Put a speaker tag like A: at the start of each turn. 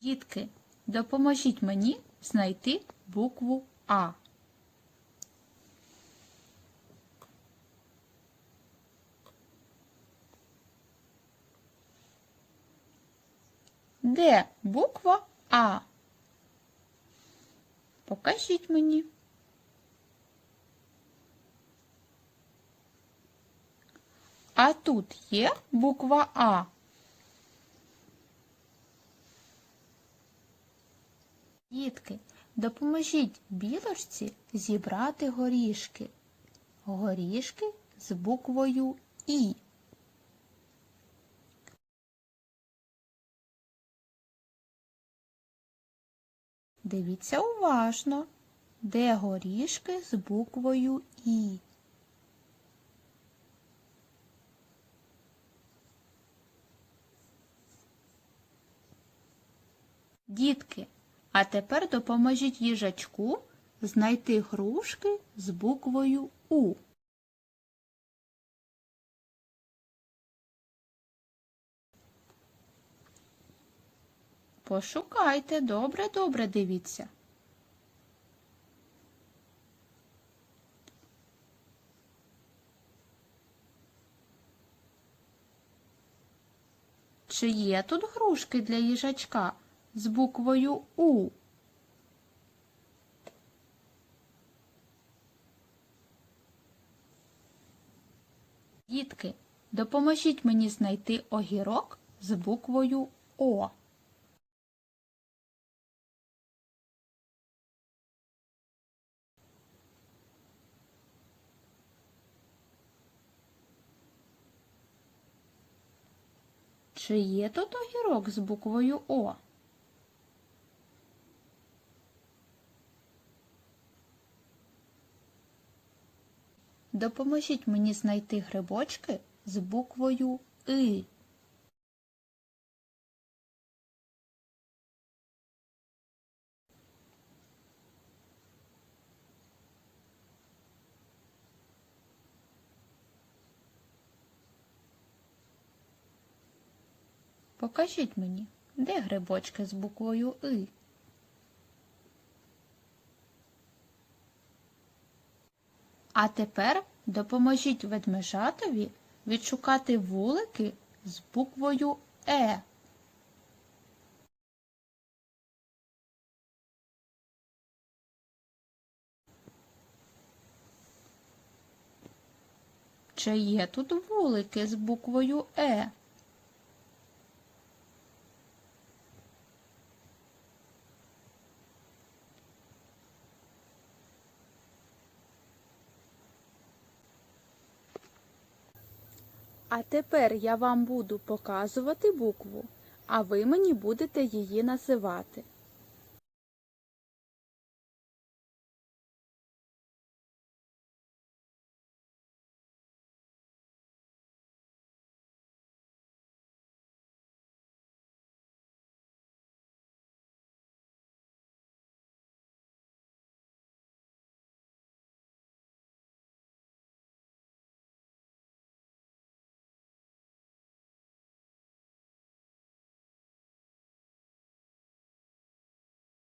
A: Дітки, допоможіть мені знайти букву А. Де буква А? Покажіть мені. А тут є буква А. Дітки, допоможіть білочці зібрати горішки. Горішки з буквою І. Дивіться уважно, де горішки з буквою І. Дітки, а тепер допоможіть їжачку знайти грушки з буквою У. Пошукайте, добре, добре дивіться. Чи є тут грушки для їжачка з буквою У? Дітки, допоможіть мені знайти огірок з буквою О. Чи є тут огірок з буквою О? Допоможіть мені знайти грибочки з буквою И. Покажіть мені, де грибочки з буквою И? А тепер допоможіть ведмежатові відшукати вулики з буквою Е. Чи є тут вулики з буквою Е? А тепер я вам буду показувати букву, а ви мені будете її називати.